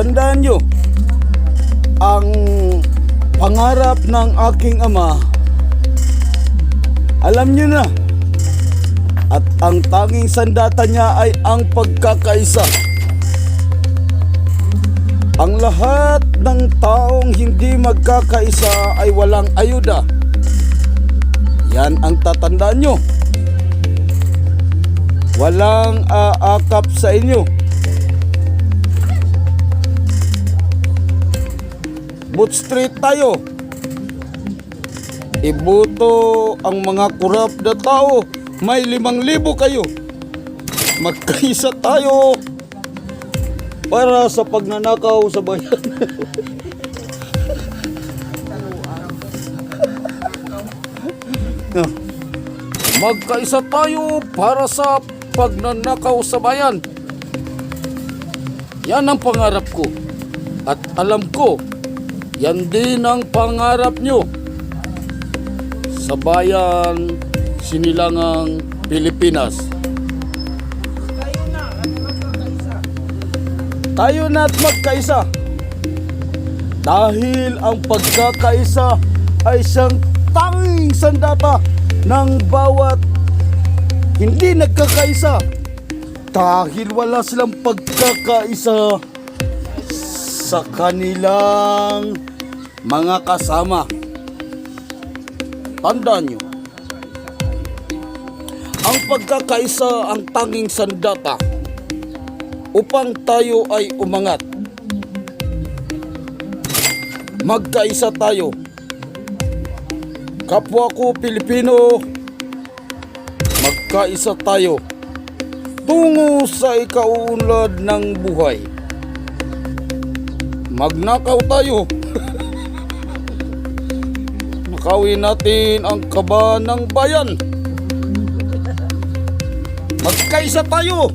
Tandaan nyo, ang pangarap ng aking ama, alam nyo na, at ang tanging sandata niya ay ang pagkakaisa. Ang lahat ng taong hindi magkakaisa ay walang ayuda. Yan ang tatandaan nyo. Walang aakap sa inyo. Boot Street tayo. Ibuto ang mga kurap na tao. May limang libo kayo. Magkaisa tayo para sa pagnanakaw sa bayan. Magkaisa tayo para sa pagnanakaw sa bayan. Yan ang pangarap ko. At alam ko, yan din ang pangarap nyo. Sa bayan, sinilangang Pilipinas. Tayo na at magkaisa. Dahil ang pagkakaisa ay siyang tanging sandata ng bawat hindi nagkakaisa. Dahil wala silang pagkakaisa sa kanilang mga kasama. Tandaan nyo, ang pagkakaisa ang tanging sandata upang tayo ay umangat. Magkaisa tayo. Kapwa ko Pilipino, magkaisa tayo tungo sa ikauunlad ng buhay. Magnakaw tayo. Nakawin natin ang kaba ng bayan. Magkaisa tayo